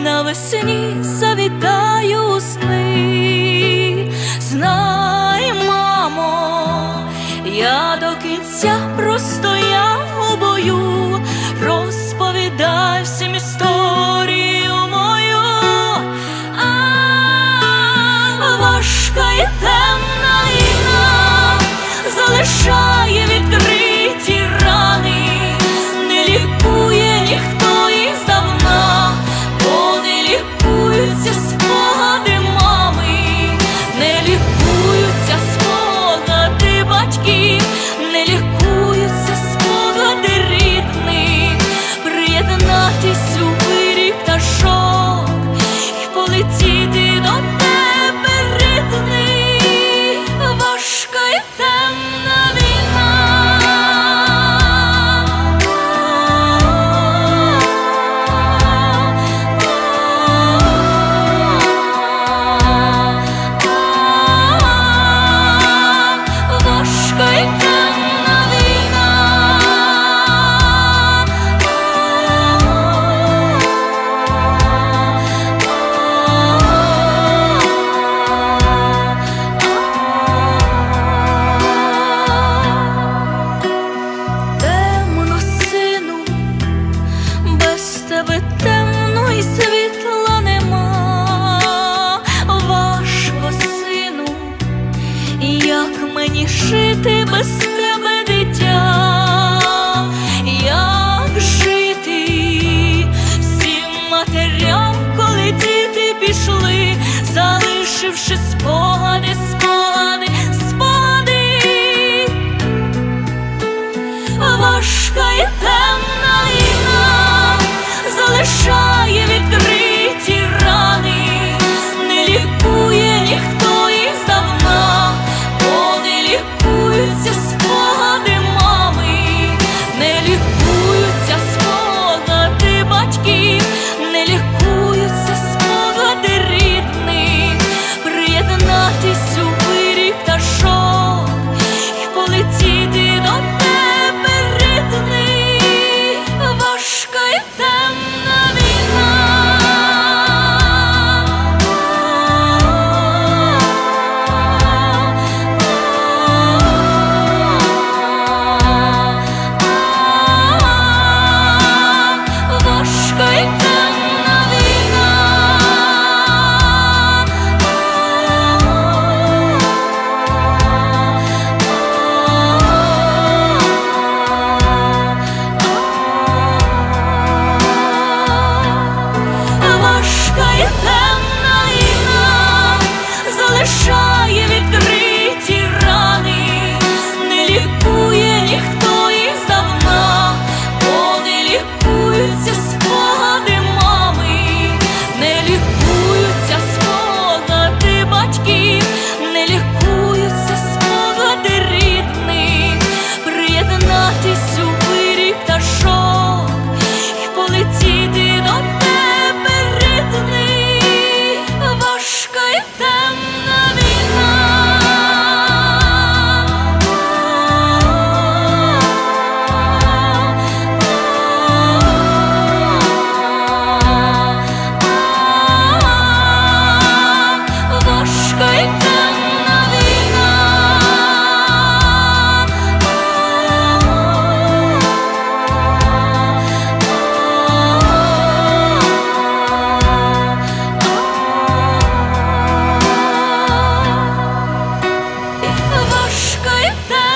навесні завітаю у сни. Знай, мамо, я до кінця простояв жити без тебе, дитя? Як жити всім матерям, коли діти пішли, залишивши спогади, спогади, спогади. Важка і темна війна залишає with the